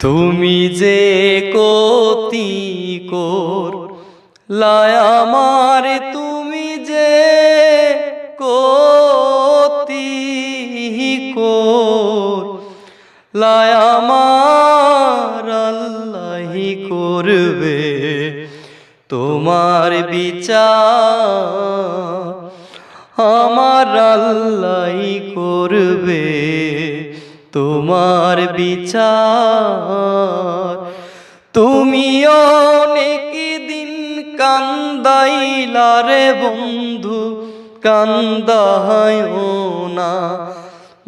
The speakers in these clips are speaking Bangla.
তুমি যে কতি কোর লায় আমার, তুমি যে কতি কোর লায় আমার আল্লাহি করবে তোমার বিচার, আমার আল্লাহি করবে। তোমার বিচার। তুমি অনেক দিন কান্দাইলা রে বন্ধু কান্দায় না।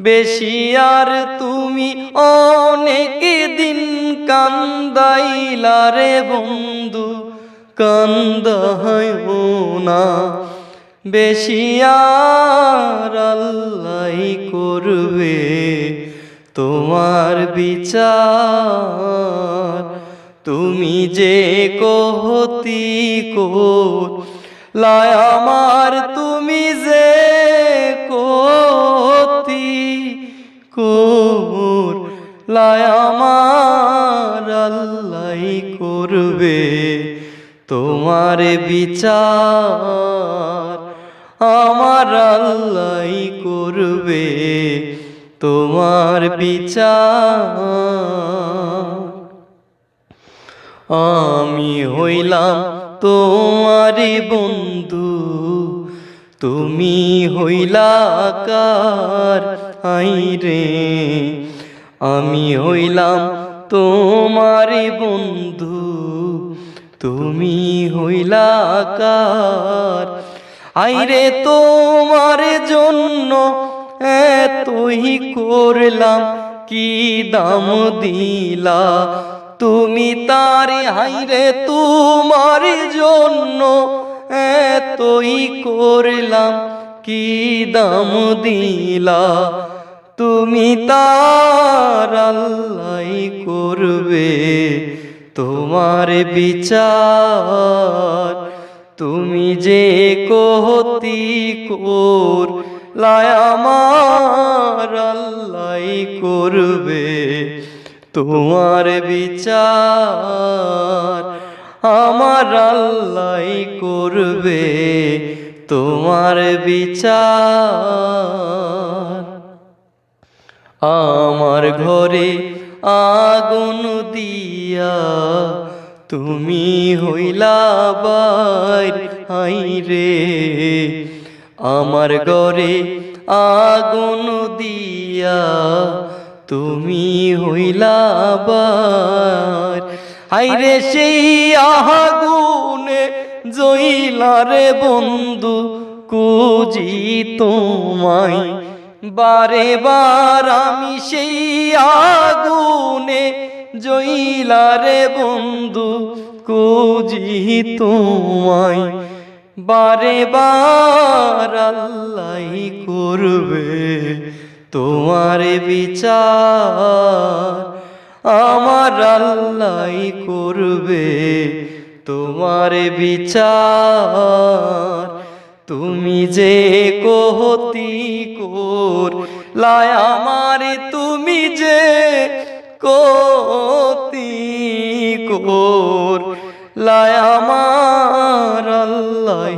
বেশি আর তুমি অনেক দিন কান্দাইলা রে বন্ধু কান্দায় না। বেশি আর আল্লাহ করবে তোমার বিচার। তুমি যে কহতি কোর লায় আমার তুমি যে কহতি কোর লায় আমার আল্লাহ করবে তোমার বিচার। আমার আল্লাহ করবে তোমার বিচার। আমি হইলাম তোমারি বন্ধু, তুমি হইলা কার? আইরে আমি হইলাম তোমারি বন্ধু, তুমি হইলা কার? আইরে তোমার জন্য এতই করলাম কি দাম দিলা? তুমি তারে হাইরে তোমার জন্য এতই করলাম কি দাম দিলা? তুমি তার আল্লাহ করবে তোমার বিচার। তুমি যে কহতি কোর লায় আমার আল্লাহ করবে? তোমার বিচার আমার আল্লাহ করবে। তোমার বিচার আমার ঘরে আগুন দিয়া তুমি হইলা বাইর হাই রে। আমার ঘরে আগুন দিয়া তুমি হইলা বার। হাইরে সেই আগুনে জইলারে বন্ধু কুজি তোমায়। বারে বার আমি সেই আগুনে জইলারে বন্ধু কুজি তোমায়। বারে বার আল্লাহ করবে তোমার বিচার। আমার আল্লাহ করবে তোমার বিচার। তুমি যে কহতি কোর লায় আমার, তুমি যে কতি কোর লায়